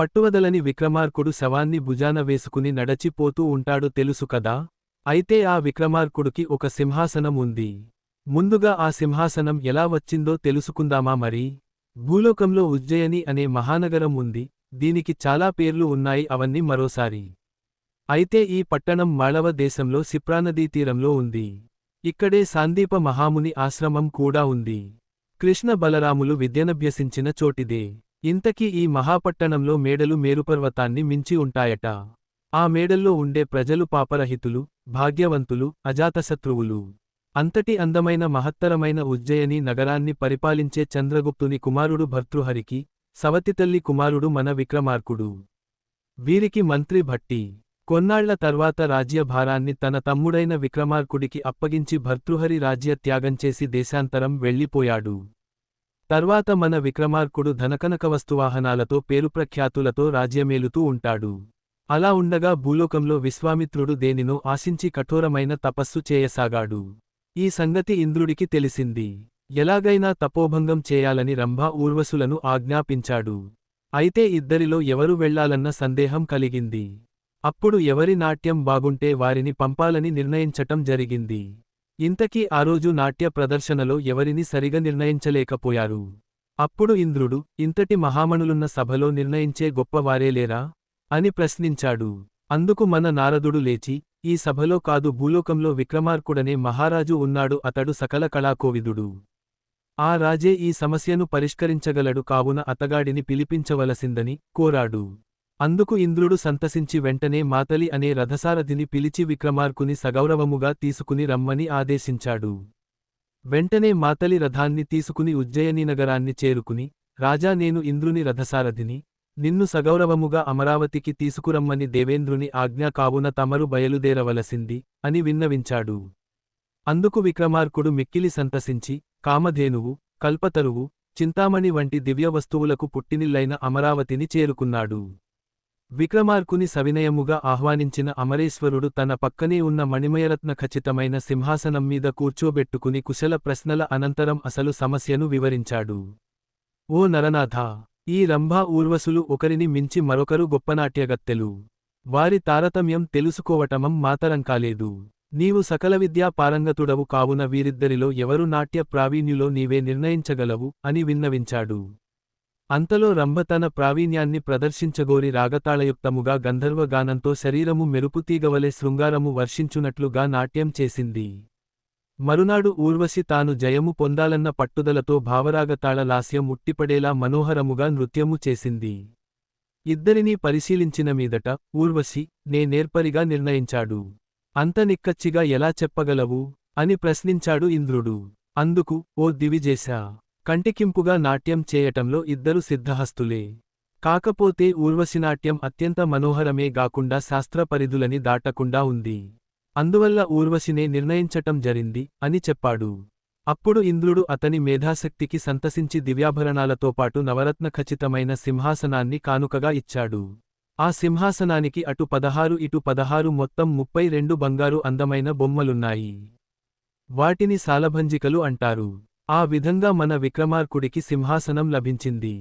పట్టువదలని విక్రమార్కుడు శవాన్ని భుజాన వేసుకుని నడచిపోతూ ఉంటాడు తెలుసు కదా? అయితే ఆ విక్రమార్కుడికి ఒక సింహాసనం ఉంది. ముందుగా ఆ సింహాసనం ఎలా వచ్చిందో తెలుసుకుందామా మరి? భూలోకంలో ఉజ్జయని అనే మహానగరం ఉంది. దీనికి చాలా పేర్లు ఉన్నాయి అవన్నీ మరోసారి. అయితే ఈ పట్టణం మాళవ దేశంలో సిప్రానదీ తీరంలో ఉంది. ఇక్కడే సాందీప మహాముని ఆశ్రమం కూడా ఉంది. కృష్ణ బలరాములు విద్యనభ్యసించిన చోటిదే. ఇంతకీ ఈ మహాపట్టణంలో మేడలు మేరుపర్వతాన్ని మించి ఉంటాయట. ఆ మేడల్లో ఉండే ప్రజలు పాపరహితులు భాగ్యవంతులు అజాతశత్రువులు. అంతటి అందమైన మహత్తరమైన ఉజ్జయిని నగరాన్ని పరిపాలించే చంద్రగుప్తుని కుమారుడు భర్తృహరికి సవతితల్లి కుమారుడు మన విక్రమార్కుడు వీరికి మంత్రి భట్టి. కొన్నాళ్ళ తర్వాత రాజ్యభారాన్ని తన తమ్ముడైన విక్రమార్కుడికి అప్పగించి భర్తృహరి రాజ్య త్యాగంచేసి దేశాంతరం వెళ్ళిపోయాడు. తర్వాత మన విక్రమార్కుడు ధనకనక వస్తువాహనాలతో పేరుప్రఖ్యాతులతో రాజ్యమేలుతూ ఉంటాడు. అలా ఉండగా భూలోకంలో విశ్వామిత్రుడు దేనినో ఆశించి కఠోరమైన తపస్సు చేయసాగాడు. ఈ సంగతి ఇంద్రుడికి తెలిసింది. ఎలాగైనా తపోభంగం చేయాలని రంభ ఊర్వశులను ఆజ్ఞాపించాడు. అయితే ఇద్దరిలో ఎవరు వెళ్ళాలన్న సందేహం కలిగింది. అప్పుడు ఎవరి నాట్యం బాగుంటే వారిని పంపాలని నిర్ణయించటం జరిగింది. ఇంతకీ ఆ రోజు నాట్య ప్రదర్శనలో ఎవరిని సరిగా నిర్ణయించలేకపోయారు? అప్పుడు ఇంద్రుడు ఇంతటి మహామణులున్న సభలో నిర్ణయించే గొప్పవారే లేరా? అని ప్రశ్నించాడు. అందుకు మన నారదుడు లేచి ఈ సభలో కాదు భూలోకంలో విక్రమార్కుడనే మహారాజు ఉన్నాడు అతడు సకల కళాకోవిదుడు. ఆ రాజే ఈ సమస్యను పరిష్కరించగలడు కావున అతగాడిని పిలిపించవలసిందని కోరాడు. అందుకు ఇంద్రుడు సంతసించి వెంటనే మాతలి అనే రథసారథిని పిలిచి విక్రమార్కుని సగౌరవముగా తీసుకుని రమ్మని ఆదేశించాడు. వెంటనే మాతలి రథాన్ని తీసుకుని ఉజ్జయనీనగరాన్ని చేరుకుని రాజా నేను ఇంద్రుని రథసారథిని నిన్ను సగౌరవముగా అమరావతికి తీసుకురమ్మని దేవేంద్రుని ఆజ్ఞ కావున తమరు బయలుదేరవలసింది అని విన్నవించాడు. అందుకు విక్రమార్కుడు మిక్కిలి సంతసించి కామధేనువు కల్పతరువు చింతామణి వంటి దివ్యవస్తువులకు పుట్టినిల్లైన అమరావతిని చేరుకున్నాడు. విక్రమార్కుని సవినయముగా ఆహ్వానించిన అమరేశ్వరుడు తన పక్కనే ఉన్న మణిమయరత్న ఖచ్చితమైన సింహాసనం మీద కూర్చోబెట్టుకుని కుశల ప్రశ్నల అనంతరం అసలు సమస్యను వివరించాడు. ఓ నరనాథ! ఈ రంభా ఊర్వసులు ఒకరిని మించి మరొకరు గొప్పనాట్యగత్తెలు. వారి తారతమ్యం తెలుసుకోవటమం మాతరం కాలేదు. నీవు సకల విద్యా పారంగతుడవు కావున వీరిద్దరిలో ఎవరు నాట్య ప్రావీణ్యులో నీవే నిర్ణయించగలవు అని విన్నవించాడు. అంతలో రంభ తన ప్రావీణ్యాన్ని ప్రదర్శించగోరి రాగతాళయుక్తముగా గంధర్వగానంతో శరీరము మెరుపుతీగవలే శృంగారము వర్షించునట్లుగా నాట్యం చేసింది. మరునాడు ఊర్వశి తాను జయము పొందాలన్న పట్టుదలతో భావరాగతాళ లాస్యం ఉట్టిపడేలా మనోహరముగా నృత్యము చేసింది. ఇద్దరినీ పరిశీలించిన మీదట ఊర్వశి నే నేర్పరిగా నిర్ణయించాడు. అంత నిక్కచ్చిగా ఎలా చెప్పగలవు? అని ప్రశ్నించాడు ఇంద్రుడు. అందుకు ఓ దివిజేశా కంటికింపుగా నాట్యం చేయటంలో ఇద్దరు సిద్ధహస్తులే. కాకపోతే ఊర్వశినాట్యం అత్యంత మనోహరమే గాకుండా శాస్త్రపరిధులని దాటకుండా ఉంది. అందువల్ల ఊర్వశినే నిర్ణయించటం జరింది అని చెప్పాడు. అప్పుడు ఇంద్రుడు అతని మేధాశక్తికి సంతసించి దివ్యాభరణాలతో పాటు నవరత్న ఖచ్చితమైన సింహాసనాన్ని కానుకగా ఇచ్చాడు. ఆ సింహాసనానికి అటు పదహారు ఇటు పదహారు మొత్తం ముప్పై రెండు బంగారు అందమైన బొమ్మలున్నాయి. వాటిని సాలభంజికలు అంటారు. ఆ విధంగా మన విక్రమార్కుడికి సింహాసనం లభించింది.